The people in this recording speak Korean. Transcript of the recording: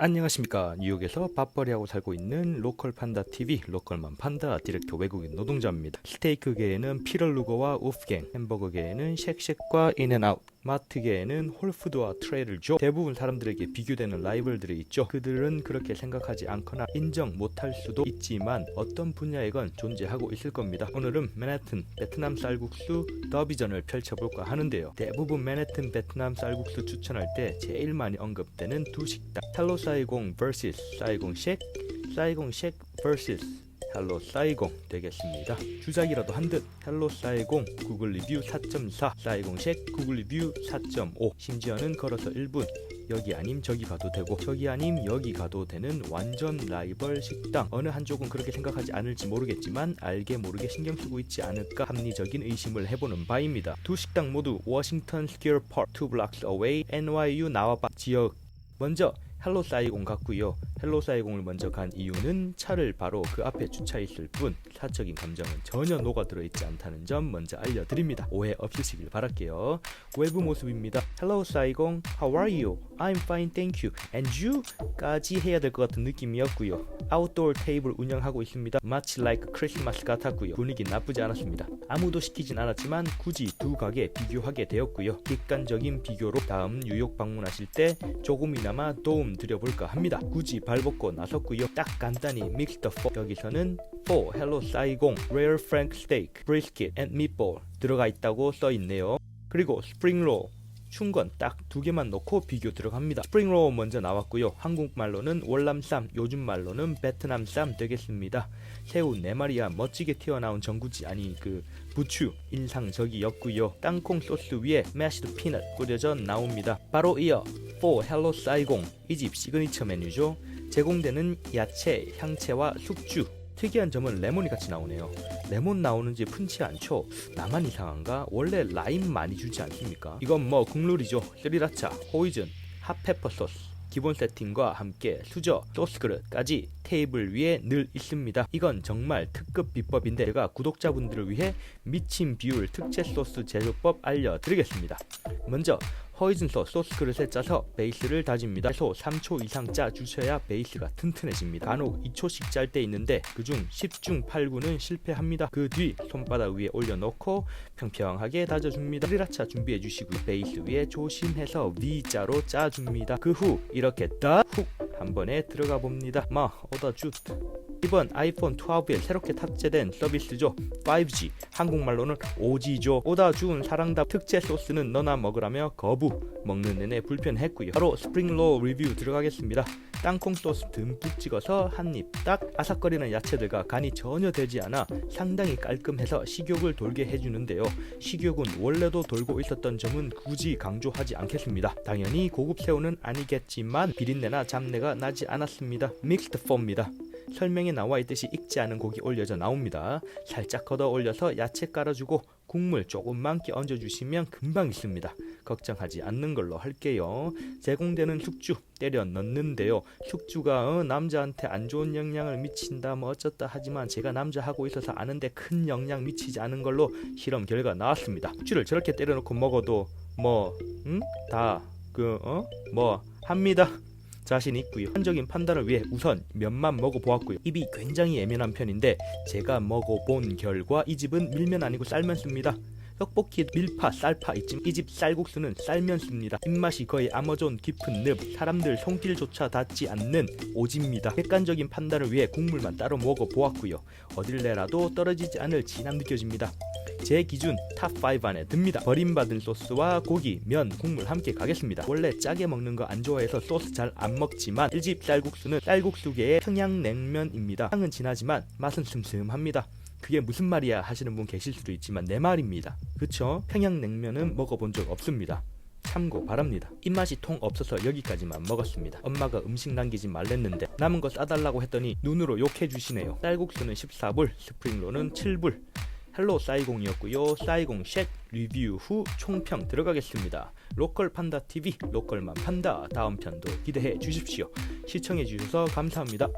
안녕하십니까. 뉴욕에서 밥벌이하고 살고 있는 로컬 판다 TV 로컬만 판다 디렉터 외국인 노동자입니다. 스테이크계에는 피럴 루거와 우프갱 햄버거계에는 쉑쉑과 인앤아웃 마트계에는 홀푸드와 트레일저 대부분 사람들에게 비교되는 라이벌들이 있죠. 그들은 그렇게 생각하지 않거나 인정 못할 수도 있지만 어떤 분야에건 존재하고 있을 겁니다. 오늘은 맨해튼 베트남 쌀국수 더비전을 펼쳐볼까 하는데요. 대부분 맨해튼 베트남 쌀국수 추천할 때 제일 많이 언급되는 두 식당. 헬로 사이공 vs 사이공 쉑 사이공 쉑 vs 헬로 사이공 되겠습니다. 주작이라도 한 듯 헬로 사이공 구글 리뷰 4.4 사이공 쉑 구글 리뷰 4.5 심지어는 걸어서 1분 여기 아님 저기 가도 되고 저기 아님 여기 가도 되는 완전 라이벌 식당 어느 한쪽은 그렇게 생각하지 않을지 모르겠지만 알게 모르게 신경 쓰고 있지 않을까 합리적인 의심을 해보는 바입니다. 두 식당 모두 워싱턴 스퀘어 파크 2 blocks NYU 나와바 지역 먼저 헬로 사이공 같고요. 헬로 사이공을 먼저 간 이유는 차를 바로 그 앞에 주차했을 뿐 사적인 감정은 전혀 녹아들어 있지 않다는 점 먼저 알려드립니다. 오해 없으시길 바랄게요. 외부 모습입니다. Hello 사이공, How are you? I'm fine, thank you. And you? 까지 해야 될 것 같은 느낌이었고요. 아웃도어 테이블 운영하고 있습니다. 마치 like 크리스마스 같았고요. 분위기 나쁘지 않았습니다. 아무도 시키진 않았지만 굳이 두 가게 비교하게 되었고요. 객관적인 비교로 다음 뉴욕 방문하실 때 조금이나마 도움 드려볼까 합니다. 굳이 발벗고 나섰고요. 딱 간단히 the four. 여기서는 for hello 사이공 rare frank steak brisket and meatball 들어가 있다고 써 있네요. 그리고 스프링롤 춘건 딱 두 개만 넣고 비교 들어갑니다. 스프링롤 먼저 나왔고요. 한국말로는 월남쌈, 요즘 말로는 베트남쌈 되겠습니다. 새우 네 마리야 멋지게 튀어나온 전구지 아니 그 부추 인상적이었고요. 땅콩 소스 위에 매시드 피넛 뿌려져 나옵니다. 바로 이어 4 헬로 사이공 이 집 시그니처 메뉴죠. 제공되는 야채, 향채와 숙주 특이한 점은 레몬이 같이 나오네요. 레몬 나오는지 푼치 않죠? 나만 이상한가? 원래 라임 많이 주지 않습니까? 이건 뭐 국룰이죠. 스리라차, 호이즌, 핫페퍼 소스. 기본 세팅과 함께 수저, 소스 그릇까지 테이블 위에 늘 있습니다. 이건 정말 특급 비법인데 제가 구독자분들을 위해 미친 비율 특제 소스 제조법 알려드리겠습니다. 먼저 허이즌 소 소스 그릇에 짜서 베이스를 다집니다. 최소 3초 이상 짜 주셔야 베이스가 튼튼해집니다. 간혹 2초씩 짤 때 있는데 그중 10중 8구는 실패합니다. 그 뒤 손바닥 위에 올려놓고 평평하게 다져줍니다. 스리라차 준비해 주시고 베이스 위에 조심해서 V자로 짜줍니다. 그 후 이렇게 다훅 한 번에 들어가 봅니다. 마 오다 주 이번 아이폰 12에 새롭게 탑재된 서비스죠. 5G 한국말로는 5G죠. 오다 주운 사랑답 특제 소스는 너나 먹으라며 거부 먹는 내내 불편했고요. 바로 스프링롤 리뷰 들어가겠습니다. 땅콩 소스 듬뿍 찍어서 한 입 딱 아삭거리는 야채들과 간이 전혀 되지 않아 상당히 깔끔해서 식욕을 돌게 해주는데요. 식욕은 원래도 돌고 있었던 점은 굳이 강조하지 않겠습니다. 당연히 고급 새우는 아니겠지만 비린내나 잡내가 나지 않았습니다. 믹스드 폼입니다. 설명에 나와 있듯이 익지 않은 고기 올려져 나옵니다. 살짝 걷어 올려서 야채 깔아주고 국물 조금만 끼 얹어주시면 금방 있습니다. 걱정하지 않는 걸로 할게요. 제공되는 숙주 때려 넣는데요. 숙주가 어, 남자한테 안 좋은 영향을 미친다 뭐 어쩌다 하지만 제가 남자 하고 있어서 아는데 큰 영향 미치지 않은 걸로 실험 결과 나왔습니다. 숙주를 저렇게 때려놓고 먹어도 뭐다그 어? 뭐 합니다. 자신 있고요. 한적인 판단을 위해 우선 면만 먹어보았고요. 입이 굉장히 예민한 편인데 제가 먹어본 결과 이 집은 밀면 아니고 쌀면 씁니다. 떡볶이 밀파 쌀파 있지만 이집 쌀국수는 쌀면 씁니다. 입맛이 거의 아마존 깊은 늪 사람들 손길조차 닿지 않는 오지입니다. 객관적인 판단을 위해 국물만 따로 먹어보았고요. 어딜래라도 떨어지지 않을 진함 느껴집니다. 제 기준 탑5 안에 듭니다. 버림받은 소스와 고기, 면, 국물 함께 가겠습니다. 원래 짜게 먹는 거 안 좋아해서 소스 잘 안 먹지만 1집 쌀국수는 쌀국수계의 평양냉면입니다. 향은 진하지만 맛은 슴슴합니다. 그게 무슨 말이야 하시는 분 계실 수도 있지만 내 말입니다. 그쵸? 평양냉면은 먹어본 적 없습니다. 참고 바랍니다. 입맛이 통 없어서 여기까지만 먹었습니다. 엄마가 음식 남기지 말랬는데 남은 거 싸달라고 했더니 눈으로 욕해 주시네요. 쌀국수는 14불, 스프링롤은 7불. 헬로 사이공이었고요. 사이공 쉑 리뷰 후 총평 들어가겠습니다. 로컬 판다 TV 로컬만 판다 다음 편도 기대해 주십시오. 시청해 주셔서 감사합니다.